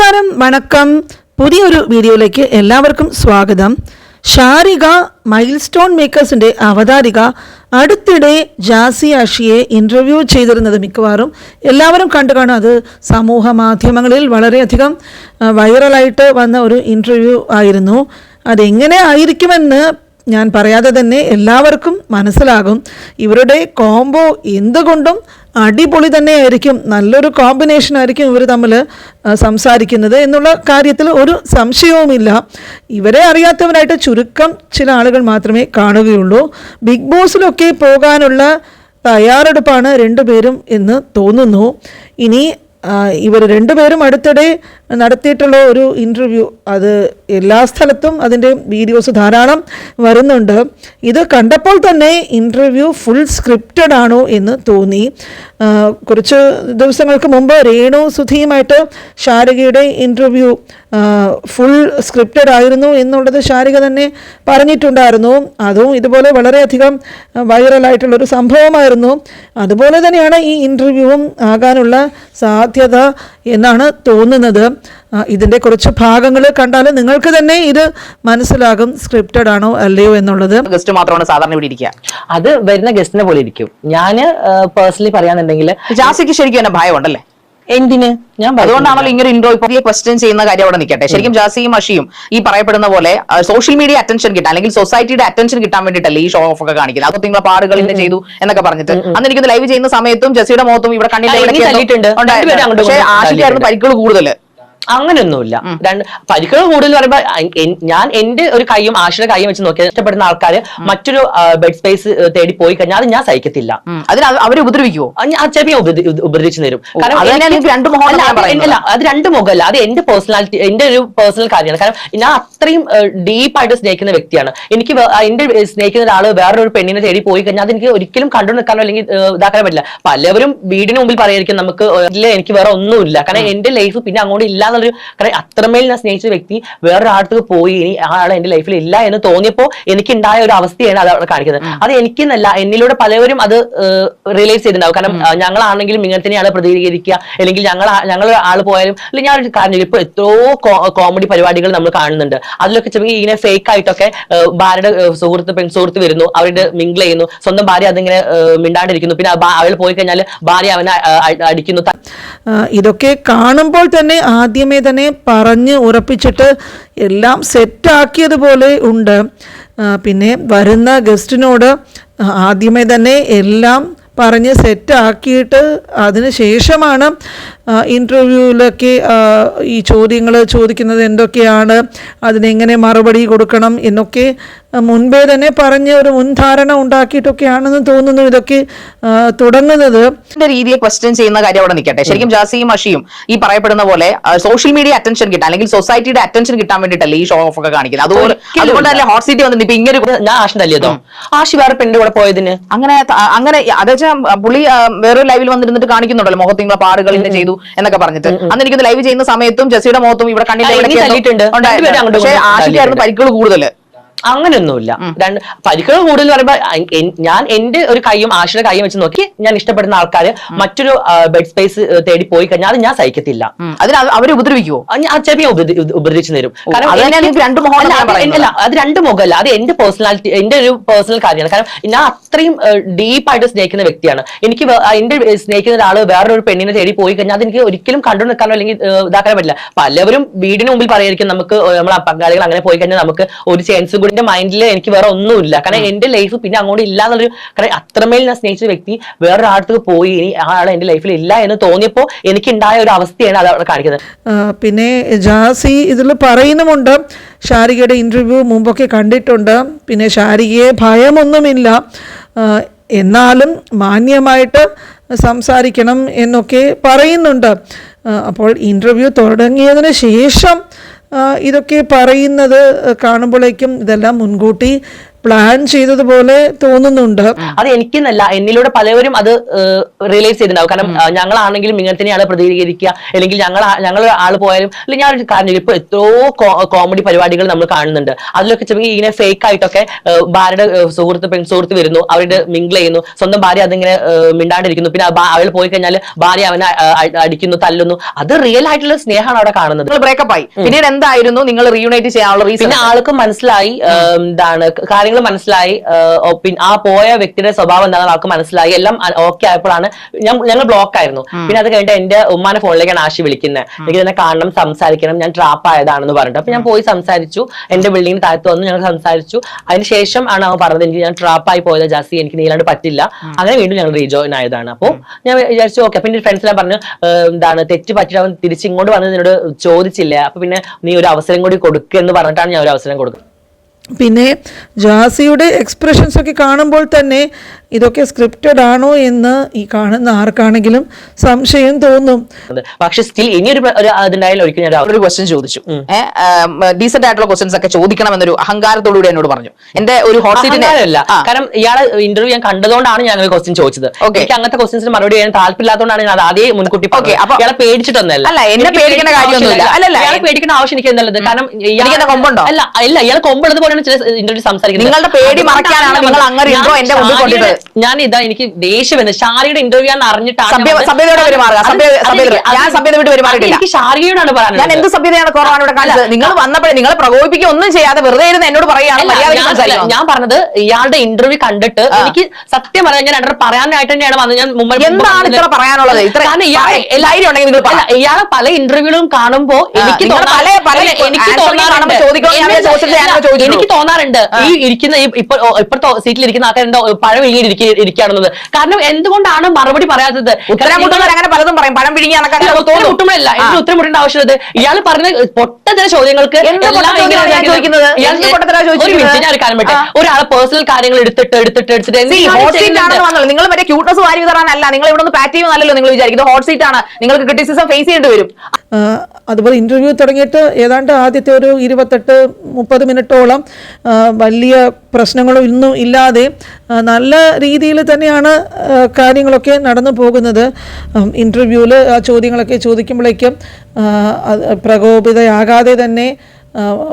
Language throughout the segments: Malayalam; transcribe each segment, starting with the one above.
നമസ്കാരം വണക്കം. പുതിയൊരു വീഡിയോയിലേക്ക് എല്ലാവർക്കും സ്വാഗതം. ഷാരിക മൈൽ സ്റ്റോൺ മേക്കേഴ്സിന്റെ അവതാരിക അടുത്തിടെ ജാസി ആഷിയെ ഇന്റർവ്യൂ ചെയ്തിരുന്നത് മിക്കവാറും എല്ലാവരും കണ്ടു കാണും. അത് സമൂഹ മാധ്യമങ്ങളിൽ വളരെയധികം വൈറലായിട്ട് വന്ന ഒരു ഇന്റർവ്യൂ ആയിരുന്നു. അതെങ്ങനെ ആയിരിക്കുമെന്ന് ഞാൻ പറയാതെ തന്നെ എല്ലാവർക്കും മനസ്സിലാകും. ഇവരുടെ കോംബോ എന്തുകൊണ്ടും അടിപൊളി തന്നെയായിരിക്കും. നല്ലൊരു കോമ്പിനേഷൻ ആയിരിക്കും ഇവർ തമ്മിൽ സംസാരിക്കുന്നത് എന്നുള്ള കാര്യത്തിൽ ഒരു സംശയവുമില്ല. ഇവരെ അറിയാത്തവരായിട്ട് ചുരുക്കം ചില ആളുകൾ മാത്രമേ കാണുകയുള്ളൂ. ബിഗ് ബോസിലൊക്കെ പോകാനുള്ള തയ്യാറെടുപ്പാണ് രണ്ടുപേരും എന്ന് തോന്നുന്നു. ഇനി ഇവർ രണ്ടുപേരും അടുത്തിടെ നടത്തിയിട്ടുള്ള ഒരു ഇന്റർവ്യൂ അത് എല്ലാ സ്ഥലത്തും അതിന്റെ വീഡിയോസ് ധാരാളം വരുന്നുണ്ട്. ഇത് കണ്ടപ്പോൾ തന്നെ ഇന്റർവ്യൂ ഫുൾ സ്ക്രിപ്റ്റഡ് ആണോ എന്ന് തോന്നി. കുറച്ച് ദിവസങ്ങൾക്ക് മുമ്പ് രേണു സുധിയുമായിട്ട് ശാരികയുടെ ഇന്റർവ്യൂ ഫുൾ സ്ക്രിപ്റ്റഡ് ആയിരുന്നു എന്നുള്ളത് ശാരിക തന്നെ പറഞ്ഞിട്ടുണ്ടായിരുന്നു. അതും ഇതുപോലെ വളരെയധികം വൈറലായിട്ടുള്ളൊരു സംഭവമായിരുന്നു. അതുപോലെ തന്നെയാണ് ഈ ഇന്റർവ്യൂവും ആകാനുള്ള സാധ്യത എന്നാണ് തോന്നുന്നത്. ഇതിന്റെ കുറച്ച് ഭാഗങ്ങൾ കണ്ടാൽ നിങ്ങൾക്ക് തന്നെ ഇത് മനസ്സിലാകും സ്ക്രിപ്റ്റഡ് ആണോ അല്ലയോ എന്നുള്ളത്. ഗസ്റ്റ് മാത്രമാണ് സാധാരണ ഇവിടെ ഇരിക്കുക. അത് വരുന്ന ഗസ്റ്റിനെ പോലെ ഇരിക്കും. ഞാൻ പേഴ്സണലി പറയാന്നുണ്ടെങ്കിൽ ജാസിക്ക് ശരിക്കും എന്നെ ഭയമുണ്ടല്ലേ? എന്തിന്? ഞാൻ. അതുകൊണ്ടാണല്ലോ ഇങ്ങനെ ഇൻട്രോ പുതിയ ക്വസ്റ്റ്യൻ ചെയ്യുന്ന കാര്യം അവിടെ നിൽക്കട്ടെ. ശരിക്കും ജാസിയും അഷിയും ഈ പറയപ്പെടുന്ന പോലെ സോഷ്യൽ മീഡിയ അറ്റൻഷൻ കിട്ടാൻ അല്ലെങ്കിൽ സൊസൈറ്റിയുടെ അറ്റൻഷൻ കിട്ടാൻ വേണ്ടിയിട്ടല്ലേ ഈ ഷോ ഓഫ് ഒക്കെ കാണിക്കുന്നത്. അതൊക്കെ നിങ്ങളെ പാടുകൾ ഇന്നെ ചെയ്തു എന്നൊക്കെ പറഞ്ഞിട്ട്. അന്ന് എനിക്ക് ലൈവ് ചെയ്യുന്ന സമയത്തും ജസിയുടെ മുഖത്തും ഇവിടെ കണ്ണിന്റെ ആ, ഇവിടെയൊക്കെ എനിക്ക് തല്ലിയിട്ടുണ്ട്. എന്തോ ഉണ്ടായിരുന്നു. രണ്ടുപേരും പക്ഷേ ഇങ്ങോട്ടും പരിക്കുകൾ കൂടുതൽ അങ്ങനെയൊന്നുമില്ല. രണ്ട് പരിക്കുകൾ കൂടുതൽ പറയുമ്പോ എൻ- എൻ- ഞാൻ എന്റെ ഒരു കൈയും ആശയുടെ കൈയും വെച്ച് നോക്കിയാൽ ഇഷ്ടപ്പെടുന്ന ആൾക്കാർ മറ്റൊരു ബെഡ് സ്പേസ് തേടി പോയി കഴിഞ്ഞാൽ അത് ഞാൻ സഹിക്കത്തില്ല. അതിന് അവർ അവരെ ഉപദ്രവിക്കുവോ? ഞാൻ ചിലപ്പോൾ ഉപദ്ര- ഉപദ്രവിച്ചു തരും. കാരണം അത് രണ്ട് മുഖമല്ല അത് എന്റെ പേഴ്സണാലിറ്റി എന്റെ ഒരു പേഴ്സണൽ കാര്യമാണ്. കാരണം ഞാൻ അത്രയും ഡീപ്പായിട്ട് സ്നേഹിക്കുന്ന വ്യക്തിയാണ്. എനിക്ക് എന്റെ സ്നേഹിക്കുന്ന ഒരാൾ വേറൊരു പെണ്ണിനെ തേടി പോയി കഴിഞ്ഞാൽ അത് എനിക്ക് ഒരിക്കലും കണ്ടു നിൽക്കാനോ അല്ലെങ്കിൽ ഇതാക്കാൻ ഇതാക്കാനോ പറ്റില്ല. പലവരും വീടിന് മുമ്പിൽ പറയായിരിക്കും നമുക്ക് എനിക്ക് വേറെ ഒന്നുമില്ല. കാരണം എന്റെ ലൈഫ് പിന്നെ അങ്ങോട്ട് ഇല്ല എന്നുള്ളൊരു കാരണം അത്രമേൽ ഞാൻ സ്നേഹിച്ച വ്യക്തി വേറൊരാൾക്ക് പോയി ഇനി ആ ആൾ എന്റെ ലൈഫിൽ ഇല്ല എന്ന് തോന്നിയപ്പോൾ എനിക്കുണ്ടായ ഒരു അവസ്ഥയാണ് അത് അവിടെ കാണിക്കുന്നത്. അത് എനിക്കെന്നല്ല എന്നിലൂടെ പലവരും അത് റിയലൈസ് ചെയ്തിട്ടുണ്ടാവും. കാരണം ഞങ്ങളാണെങ്കിലും ഇങ്ങനെ തന്നെയാണ് പ്രതികരിക്കുക. അല്ലെങ്കിൽ ഞങ്ങൾ ഞങ്ങൾ ആൾ പോയാലും അല്ലെങ്കിൽ ഞാൻ ഒരു കാര്യം ഇപ്പൊ എത്രയോ കോമഡി പരിപാടികൾ നമ്മൾ കാണുന്നുണ്ട്. അതിലൊക്കെ ചെറിയ ഇങ്ങനെ ഫേക്ക് ആയിട്ടൊക്കെ ഭാര്യയുടെ സുഹൃത്ത് പെൺ സുഹൃത്ത് വരുന്നു. അവരുടെ മിങ്കിൾ ചെയ്യുന്നു. സ്വന്തം ഭാര്യ അതിങ്ങനെ മിണ്ടാണ്ടിരിക്കുന്നു. പിന്നെ അവൾ പോയി കഴിഞ്ഞാൽ ഭാര്യ അവനെ അടിക്കുന്നു. ഇതൊക്കെ കാണുമ്പോൾ തന്നെ ആദ്യമേ തന്നെ പറഞ്ഞ് ഉറപ്പിച്ചിട്ട് എല്ലാം സെറ്റാക്കിയതുപോലെ ഉണ്ട്. പിന്നെ വരുന്ന ഗസ്റ്റിനോട് ആദ്യമേ തന്നെ എല്ലാം പറഞ്ഞ് സെറ്റാക്കിയിട്ട് അതിന് ശേഷമാണ് ഇന്റർവ്യൂവിലൊക്കെ ഈ ചോദ്യങ്ങൾ ചോദിക്കുന്നത് എന്തൊക്കെയാണ് അതിനെങ്ങനെ മറുപടി കൊടുക്കണം എന്നൊക്കെ മുൻപേ തന്നെ പറഞ്ഞ് ഒരു മുൻധാരണ ഉണ്ടാക്കിയിട്ടൊക്കെയാണെന്ന് തോന്നുന്നു ഇതൊക്കെ തുടങ്ങുന്നത്. രീതിയെ ക്വസ്റ്റ്യൻ ചെയ്യുന്ന കാര്യം അവിടെ നിൽക്കട്ടെ. ശരിക്കും ജാസിയും അഷിയും ഈ പറയപ്പെടുന്ന പോലെ സോഷ്യൽ മീഡിയ അറ്റൻഷൻ കിട്ടാൻ അല്ലെങ്കിൽ സൊസൈറ്റിയുടെ അറ്റൻഷൻ കിട്ടാൻ വേണ്ടിയിട്ടല്ലേ ഈ ഷോ ഓഫ് ഒക്കെ കാണിക്കുന്നത്. അതുപോലെ അതുകൊണ്ടല്ലേ ഹോട്ട് സീറ്റ് വന്നിട്ട് ഇപ്പൊ ഇങ്ങനെ ഞാൻ ആശ തല്ലിയതോ ആശി വേറെ പെണ്ണിന്റെ കൂടെ പോയതിന്? അങ്ങനെ അങ്ങനെ അതെച്ചാ പുള്ളി വേറെ വേറൊരു ലൈവിൽ വന്നിരുന്നിട്ട് കാണിക്കുന്നുണ്ടല്ലോ മുഖത്ത് നിങ്ങളെ പാടുകൾ ഇന്നെ ചെയ്തു എന്നൊക്കെ പറഞ്ഞിട്ട്. അന്ന് എനിക്ക് ലൈവ് ചെയ്യുന്ന സമയത്തും ജസിയുടെ മുഖത്തും ഇവിടെ കണ്ണിന്റെ പക്ഷേ ആഷിക്കായിരുന്നു പരിക്കുകൾ കൂടുതൽ അങ്ങനെയൊന്നുമില്ല. രണ്ട് പരിക്കുകൾ കൂടുതൽ പറയുമ്പോൾ ഞാൻ എന്റെ ഒരു കൈയും ആശയുടെ കൈയും വെച്ച് നോക്കി ഞാൻ ഇഷ്ടപ്പെടുന്ന ആൾക്കാര് മറ്റൊരു ബെഡ് സ്പേസ് തേടി പോയി കഴിഞ്ഞാൽ അത് ഞാൻ സഹിക്കത്തില്ല. അതിന് അവർ അവരെ ഉപദ്രവിക്കുവോ? ചെറിയ ഉപദ്രവിച്ചു തരും. മുഖമാണ് അത് രണ്ട് മുഖമല്ല അത് എന്റെ പേഴ്സണാലിറ്റി എന്റെ ഒരു പേഴ്സണൽ കാര്യമാണ്. കാരണം ഞാൻ അത്രയും ഡീപ്പായിട്ട് സ്നേഹിക്കുന്ന വ്യക്തിയാണ്. എനിക്ക് എന്റെ സ്നേഹിക്കുന്ന ഒരാൾ വേറൊരു പെണ്ണിനെ തേടി പോയി കഴിഞ്ഞാൽ അത് എനിക്ക് ഒരിക്കലും കണ്ടു നിൽക്കാനോ അല്ലെങ്കിൽ ഇതാക്കാനോ പറ്റില്ല. പലവരും വീടിന് മുമ്പിൽ പറയായിരിക്കും നമുക്ക് നമ്മൾ പങ്കാളികൾ അങ്ങനെ പോയി കഴിഞ്ഞാൽ നമുക്ക് ഒരു ചാൻസ് എന്റെ മൈൻഡിൽ എനിക്ക് വേറെ ഒന്നുമില്ല. കാരണം എന്റെ ലൈഫ് പിന്നെ അങ്ങോട്ട് ഇല്ല എന്നുള്ളൊരു കാരണം അത്രമേൽ ഞാൻ സ്നേഹിച്ച വ്യക്തി വേറൊരാൾക്ക് പോയി ഇനി ആ ആൾ എന്റെ ലൈഫിൽ ഇല്ല എന്ന് തോന്നിയപ്പോൾ എനിക്കുണ്ടായ ഒരു അവസ്ഥയാണ് അത് അവിടെ കാണിക്കുന്നത്. പിന്നെ ജാസി ഇതിൽ പറയുന്നുമുണ്ട്. ഷാരികയുടെ ഇന്റർവ്യൂ മുമ്പൊക്കെ കണ്ടിട്ടുണ്ട്. പിന്നെ ഷാരികയെ ഭയമൊന്നുമില്ല. എന്നാലും മാന്യമായിട്ട് സംസാരിക്കണം എന്നൊക്കെ പറയുന്നുണ്ട്. അപ്പോൾ ഇന്റർവ്യൂ തുടങ്ങിയതിന് ശേഷം ഇതൊക്കെ പറയുന്നത് കാണുമ്പോഴേക്കും ഇതെല്ലാം മുൻകൂട്ടി പ്ലാൻ ചെയ്തതുപോലെ തോന്നുന്നുണ്ട്. അത് എനിക്കെന്നല്ല എന്നിലൂടെ പലവരും അത് റിയലൈസ് ചെയ്തിട്ടുണ്ടാവും. കാരണം ഞങ്ങളാണെങ്കിലും ഇങ്ങനെ തന്നെയാണ് പ്രതികരിക്കുക. അല്ലെങ്കിൽ ഞങ്ങൾ ഞങ്ങൾ ആൾ പോയാലും അല്ലെങ്കിൽ ഞാൻ കാരണം കാര്യം ഇപ്പൊ എത്രയോ കോമഡി പരിപാടികൾ നമ്മൾ കാണുന്നുണ്ട്. അതിലൊക്കെ ചെറിയ ഇങ്ങനെ ഫേക്ക് ആയിട്ടൊക്കെ ഭാര്യയുടെ സുഹൃത്ത് പെൺ സുഹൃത്ത് വരുന്നു. അവരുടെ മിങ്കിൾ ചെയ്യുന്നു. സ്വന്തം ഭാര്യ അതിങ്ങനെ മിണ്ടാണ്ടിരിക്കുന്നു. പിന്നെ അവൾ പോയി കഴിഞ്ഞാൽ ഭാര്യ അവനെ അടിക്കുന്നു തല്ലുന്നു. അത് റിയൽ ആയിട്ടുള്ള സ്നേഹമാണ് അവിടെ കാണുന്നത്. ബ്രേക്കപ്പ് ആയി. പിന്നീട് എന്തായിരുന്നു? നിങ്ങൾ റീയൂണൈറ്റ് ചെയ്യാനുള്ള റീസൺ പിന്നെ ആൾക്ക് മനസ്സിലായി എന്താണ് എന്താണ് കാര്യങ്ങൾ മനസ്സിലായി. ആ, പിന്നെ ആ പോയ വ്യക്തിയുടെ സ്വഭാവം എന്താണെന്ന് ആൾക്ക് മനസ്സിലായി. എല്ലാം ഓക്കെ ആയപ്പോഴാണ് ഞാൻ ഞങ്ങൾ ബ്ലോക്ക് ആയിരുന്നു. പിന്നെ അത് കഴിഞ്ഞിട്ട് എന്റെ ഉമ്മാനെ ഫോണിലേക്കാണ് ആശി വിളിക്കുന്നത് എനിക്ക് തന്നെ കാണണം സംസാരിക്കണം ഞാൻ ട്രാപ്പ് ആയതാണെന്ന് പറഞ്ഞിട്ട്. അപ്പൊ ഞാൻ പോയി സംസാരിച്ചു. എന്റെ ബിൽഡിംഗിന് താഴത്ത് വന്നു ഞങ്ങൾ സംസാരിച്ചു. അതിന് ശേഷം ആണ് അവൻ പറഞ്ഞത് എനിക്ക് ഞാൻ ട്രാപ്പ് ആയി പോയത് ജാസി എനിക്ക് നീലാണ്ട് പറ്റില്ല. അങ്ങനെ വീണ്ടും ഞങ്ങൾ റീജോയിൻ ആയതാണ്. അപ്പോൾ ഞാൻ വിചാരിച്ചു ഓക്കെ പിന്നെ എല്ലാം പറഞ്ഞു "ഏഹ്, എന്താണ് തെറ്റ് പറ്റിയിട്ട് അവൻ തിരിച്ചിങ്ങോട്ട് വന്ന് നിന്നോട് ചോദിച്ചില്ല? അപ്പൊ പിന്നെ നീ ഒരു അവസരം കൂടി കൊടുക്കുക എന്ന് പറഞ്ഞിട്ടാണ് ഞാൻ ഒരു അവസരം കൊടുക്കുന്നത്. പിന്നെ ജാസിയുടെ എക്സ്പ്രഷൻസ് ഒക്കെ കാണുമ്പോൾ തന്നെ ഇതൊക്കെ സ്ക്രിപ്റ്റഡ് ആണോ എന്ന് ഈ കാണുന്ന ആർക്കാണെങ്കിലും സംശയം തോന്നും. പക്ഷെ സ്റ്റിൽ ഇനിയൊരു അതുണ്ടായാലും ഒരിക്കലും ഞാൻ ഒരു ക്വസ്റ്റ്യൻ ചോദിച്ചു. ഡീസെന്റ് ആയിട്ടുള്ള ക്വസ്റ്റ്യൻസ് ഒക്കെ ചോദിക്കണം എന്നൊരു അഹങ്കാരത്തോടുകൂടി എന്നോട് പറഞ്ഞു. എന്റെ ഒരു ഹോട്ട് സീറ്റിന്റെ അല്ല കാരണം ഇയാളെ ഇന്റർവ്യൂ ഞാൻ കണ്ടതുകൊണ്ടാണ് ഞാൻ ഒരു ക്വസ്റ്റ്യൻ ചോദിച്ചത്. ഓക്കെ എനിക്ക് അങ്ങനത്തെ ക്വസ്റ്റ്യൻസിന് മറുപടി ചെയ്യാൻ താല്പര്യമില്ലാത്തതുകൊണ്ടാണ് ഞാൻ അതേ ആദ്യം മുൻകൂട്ടി ഓക്കെ. അപ്പൊ- ഇയാളെ പേടിച്ചിട്ടൊന്നല്ല അല്ല, എന്നെ പേടിക്കുന്ന പേടിക്കേണ്ട കാര്യമൊന്നുമില്ല. അല്ല അല്ലല്ല, ഇയാളെ പേടിക്കേണ്ട ആവശ്യം എനിക്ക് എന്നുള്ളത് കാരണം ഇയാളെ കൊമ്പുണ്ടോ? അല്ല ഇല്ല ഇയാളെ കൊമ്പുള്ളത് ചില ഇന്റർവ്യൂ സംസാരിക്കുന്നത്. നിങ്ങളുടെ പേടി മറക്കാനാണ് ഞാൻ നിങ്ങൾ. അങ്ങനെ എന്റെ മുമ്പിൽ. ഞാൻ ഇതാ എനിക്ക് ദേഷ്യം വന്നത് ഷാരിയുടെ ഇന്റർവ്യൂ ആണ് അറിഞ്ഞിട്ടാണ്. എനിക്ക് ഷാരിയോടാണ് ഞാൻ എന്ത് സഭ്യതയാണ് കുറവാണ് ഇവിടെ കാണിച്ചത്? നിങ്ങൾ വന്നപ്പോഴേ നിങ്ങൾ പ്രകോപിപ്പിക്കുക ഒന്നും ചെയ്യാതെ വെറുതെ ഇരുന്ന് എന്നോട് പറയുകയാണ് ഞാൻ- പറഞ്ഞത് ഇയാളുടെ ഇന്റർവ്യൂ കണ്ടിട്ട് എനിക്ക് സത്യം പറയാൻ ഞാൻ രണ്ടര പറയാനായിട്ട് തന്നെയാണ് വന്നത്. ഞാൻ മുമ്പ് എന്താണ് ഇത്ര പറയാനുള്ളത്? ഇത്ര- എല്ലാവരും ഉണ്ടെങ്കിൽ നിങ്ങൾ ഇയാളെ പല ഇന്റർവ്യൂകളും കാണുമ്പോൾ എനിക്ക് എനിക്ക് തോന്നാറുണ്ട്. കാണുമ്പോ എനിക്ക് തോന്നാറുണ്ട്. ഈ ഇരിക്കുന്ന ഇപ്പൊ ഇപ്പോഴത്തെ സീറ്റിൽ ഇരിക്കുന്ന ആൾക്കാർ എന്തോ പഴം വിഴുങ്ങി ഇരിക്കുകയാണെന്നത്. കാരണം എന്തുകൊണ്ടാണ് മറുപടി പറയാത്തത്? അങ്ങനെ പലതും പറയും. പഴം വിഴുങ്ങി മുട്ടുമ്പോഴല്ല. എനിക്ക് ഉത്തരം മുട്ടേണ്ട ആവശ്യമുള്ളത് ഇയാൾ പറഞ്ഞ പൊട്ടതര ചോദ്യങ്ങൾക്ക്. ഒരാളെ പേഴ്സണൽ കാര്യങ്ങൾ എടുത്തിട്ട് എടുത്തിട്ട് എടുത്തിട്ട് നിങ്ങൾ വരെ ക്യൂട്ട്നസ് വാരി വിതറാനല്ല. നിങ്ങൾ ഇവിടെ നിന്ന് പാറ്റ് ചെയ്യുന്നല്ലോ നിങ്ങൾ വിചാരിക്കുന്നത്. ഹോട്ട് സീറ്റ് ആണ്. നിങ്ങൾക്ക് ക്രിറ്റിസിസം ഫേസ് ചെയ്യേണ്ടി വരും. അതുപോലെ ഇന്റർവ്യൂ തുടങ്ങിയിട്ട് ഏതാണ്ട് ആദ്യത്തെ ഒരു ഇരുപത്തെട്ട് മുപ്പത് മിനിറ്റോളം വലിയ പ്രശ്നങ്ങളോ ഒന്നും ഇല്ലാതെ നല്ല രീതിയിൽ തന്നെയാണ് കാര്യങ്ങളൊക്കെ നടന്നു പോകുന്നത്. ഇന്റർവ്യൂവിൽ ആ ചോദ്യങ്ങളൊക്കെ ചോദിക്കുമ്പോഴേക്കും പ്രകോപിതയാകാതെ തന്നെ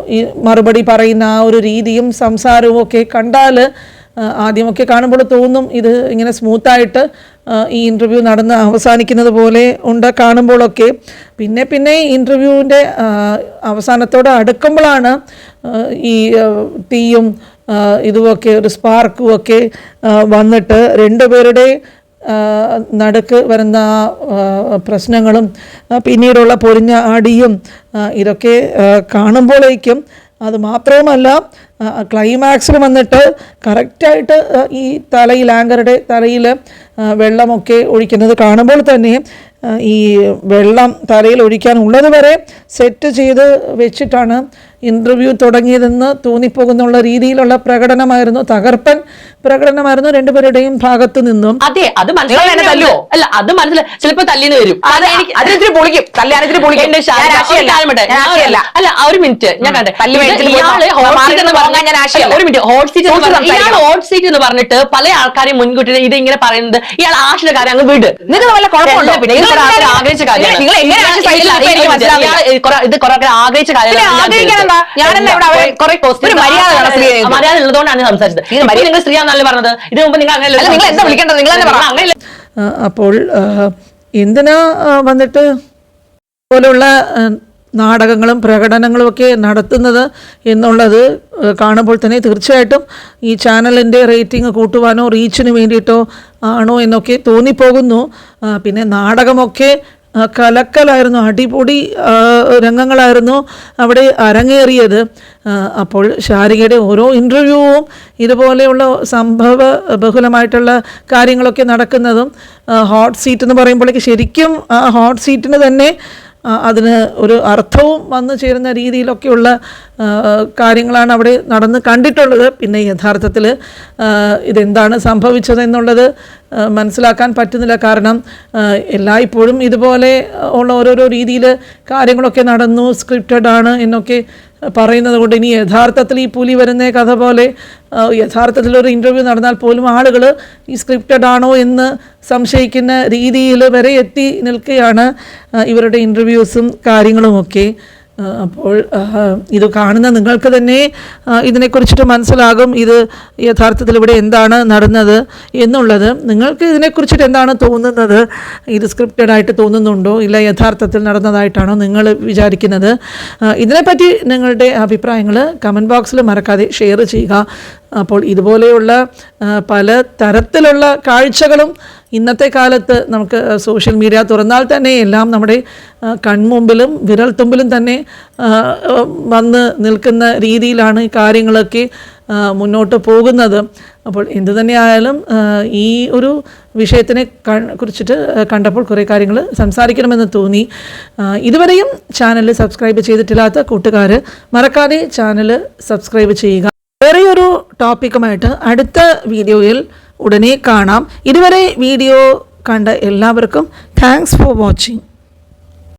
ഈ മറുപടി പറയുന്ന ആ ഒരു രീതിയും സംസാരവും ഒക്കെ കണ്ടാൽ ആദ്യമൊക്കെ കാണുമ്പോൾ തോന്നും ഇത് ഇങ്ങനെ സ്മൂത്തായിട്ട് ഈ ഇന്റർവ്യൂ നടന്ന് അവസാനിക്കുന്നത് പോലെ ഉണ്ട് കാണുമ്പോഴൊക്കെ. പിന്നെ പിന്നെ ഇന്റർവ്യൂവിന്റെ അവസാനത്തോടെ അടുക്കുമ്പോഴാണ് ഈ തീയും ഇതുമൊക്കെ ഒരു സ്പാർക്കും ഒക്കെ വന്നിട്ട് രണ്ടുപേരുടെ നടുക്ക് വരുന്ന പ്രശ്നങ്ങളും പിന്നീടുള്ള പൊരിഞ്ഞ അടിയും ഇതൊക്കെ കാണുമ്പോഴേക്കും അത് മാത്രവുമല്ല ക്ലൈമാക്സിൽ വന്നിട്ട് കറക്റ്റായിട്ട് ഈ തലയിൽ ആങ്കറുടെ തലയിൽ വെള്ളമൊക്കെ ഒഴിക്കുന്നത് കാണുമ്പോൾ തന്നെ ഈ വെള്ളം തലയിൽ ഒഴിക്കാനുള്ളത് വരെ സെറ്റ് ചെയ്ത് വെച്ചിട്ടാണ് ഇന്റർവ്യൂ തുടങ്ങിയതെന്ന് തോന്നിപ്പോകുന്നുള്ള രീതിയിലുള്ള പ്രകടനമായിരുന്നു. തകർപ്പൻ പ്രകടനമായിരുന്നു രണ്ടുപേരുടെയും ഭാഗത്തു നിന്നും. അതെ അത് നിങ്ങൾ അല്ല അത് മനസ്സിലായി ചിലപ്പോ തല്ലിന്ന് വരും. അത് കാരണം എനിക്ക് അതിനിത്തിരി പൊളിക്കും. കല്യാണത്തിന് പൊളിക്കും. അല്ല ഒരു മിനിറ്റ്. ഞാൻ കണ്ടേ. ഒരു minute. Hot seat. Hot seat എന്ന് പറഞ്ഞിട്ട് പല ആൾക്കാരെയും മുൻകൂട്ടി ഇത് ഇങ്ങനെ പറയുന്നത് ഇയാൾ ആഷിന്റെ കാര്യം അങ്ങ് വിട് നിങ്ങൾക്ക് വല്ല കുഴപ്പമുണ്ടോ? അല്ല, പിന്നെ ആഗ്രഹിച്ച കാര്യം നിങ്ങൾ ഇത് കുറെ ആഗ്രഹിച്ച കാര്യം ഞാൻ ആഗ്രഹിക്കാൻ ചെയ്തത്. എന്താ? ഞാനല്ല ഇവിടെ അവരെ- കുറെ ഒരു മര്യാദ മര്യാദ ഉള്ളതുകൊണ്ടാണ് സംസാരിച്ചത് നിങ്ങൾ സ്ത്രീ മര്യാദ- നിങ്ങൾ സ്ത്രീയാന്നല്ലേ പറഞ്ഞത് ഇത് മുമ്പ് നിങ്ങൾ അങ്ങനെ നിങ്ങൾ എന്താ വിളിക്കേണ്ടത്? നിങ്ങൾ തന്നെ പറ. അങ്ങനെ അപ്പോൾ എന്തിനാ വന്നിട്ട് പോലുള്ള നാടകങ്ങളും പ്രകടനങ്ങളും ഒക്കെ നടത്തുന്നത് എന്നുള്ളത് കാണുമ്പോൾ തന്നെ തീർച്ചയായിട്ടും ഈ ചാനലിന്റെ റേറ്റിംഗ് കൂട്ടുവാനോ റീച്ചിന് വേണ്ടിയിട്ടോ ആണോ എന്നൊക്കെ തോന്നിപ്പോകുന്നു. പിന്നെ നാടകമൊക്കെ കലക്കലായിരുന്നു അടിപൊളി രംഗങ്ങളായിരുന്നു അവിടെ അരങ്ങേറിയത്. അപ്പോൾ ശാരികയുടെ ഓരോ ഇന്റർവ്യൂവും ഇതുപോലെയുള്ള സംഭവ ബഹുലമായിട്ടുള്ള കാര്യങ്ങളൊക്കെ നടക്കുന്നതും ഹോട്ട് സീറ്റ് എന്ന് പറയുമ്പോഴേക്ക് ശരിക്കും ആ ഹോട്ട് സീറ്റിന് തന്നെ അതിന് ഒരു അർത്ഥവും വന്നു ചേരുന്ന രീതിയിലൊക്കെയുള്ള കാര്യങ്ങളാണ് അവിടെ നടന്ന് കണ്ടിട്ടുള്ളത്. പിന്നെ യഥാർത്ഥത്തിൽ ഇതെന്താണ് സംഭവിച്ചത് എന്നുള്ളത് മനസ്സിലാക്കാൻ പറ്റുന്നില്ല. കാരണം എല്ലായ്പ്പോഴും ഇതുപോലെ ഉള്ള ഓരോരോ രീതിയിൽ കാര്യങ്ങളൊക്കെ നടന്നു സ്ക്രിപ്റ്റഡ് ആണ് എന്നൊക്കെ പറയുന്നത് കൊണ്ട് ഇനി യഥാർത്ഥത്തിൽ ഈ പുലി വരുന്ന കഥ പോലെ യഥാർത്ഥത്തിൽ ഒരു ഇന്റർവ്യൂ നടന്നാൽ പോലും ആളുകൾ ഈ സ്ക്രിപ്റ്റഡ് ആണോ എന്ന് സംശയിക്കുന്ന രീതിയിൽ വരെ എത്തി നിൽക്കുകയാണ് ഇവരുടെ ഇന്റർവ്യൂസും കാര്യങ്ങളുമൊക്കെ അപ്പോൾ ഇത് കാണുന്ന നിങ്ങൾക്ക് തന്നെ ഇതിനെക്കുറിച്ചിട്ട് മനസ്സിലാകും ഇത് യഥാർത്ഥത്തിൽ ഇവിടെ എന്താണ് നടന്നത് എന്നുള്ളത്. നിങ്ങൾക്ക് ഇതിനെക്കുറിച്ചിട്ട് എന്താണ് തോന്നുന്നത്? ഇത് സ്ക്രിപ്റ്റഡ് ആയിട്ട് തോന്നുന്നുണ്ടോ? ഇല്ല യഥാർത്ഥത്തിൽ നടന്നതായിട്ടാണോ നിങ്ങൾ വിചാരിക്കുന്നത്? ഇതിനെപ്പറ്റി നിങ്ങളുടെ അഭിപ്രായങ്ങൾ കമന്റ് ബോക്സിൽ മറക്കാതെ ഷെയർ ചെയ്യുക. അപ്പോൾ ഇതുപോലെയുള്ള പല തരത്തിലുള്ള കാഴ്ചകളും ഇന്നത്തെ കാലത്ത് നമുക്ക് സോഷ്യൽ മീഡിയ തുറന്നാൽ തന്നെ എല്ലാം നമ്മുടെ കൺമുമ്പിലും കൺമുമ്പിലും വിരൽത്തുമ്പിലും തന്നെ വന്ന് നിൽക്കുന്ന രീതിയിലാണ് കാര്യങ്ങളൊക്കെ മുന്നോട്ട് പോകുന്നത്. അപ്പോൾ എന്തു തന്നെയായാലും ഈ ഒരു വിഷയത്തിനെ കുറിച്ചിട്ട് കണ്ടപ്പോൾ കുറേ കാര്യങ്ങൾ സംസാരിക്കണമെന്ന് തോന്നി. ഇതുവരെയും ചാനൽ സബ്സ്ക്രൈബ് ചെയ്തിട്ടില്ലാത്ത കൂട്ടുകാർ മറക്കാതെ ചാനൽ സബ്സ്ക്രൈബ് ചെയ്യുക. വേറെയൊരു ടോപ്പിക്കുമായിട്ട് അടുത്ത വീഡിയോയിൽ ഉടനെ കാണാം. ഇതുവരെ വീഡിയോ കണ്ട എല്ലാവർക്കും താങ്ക്സ് ഫോർ വാച്ചിങ്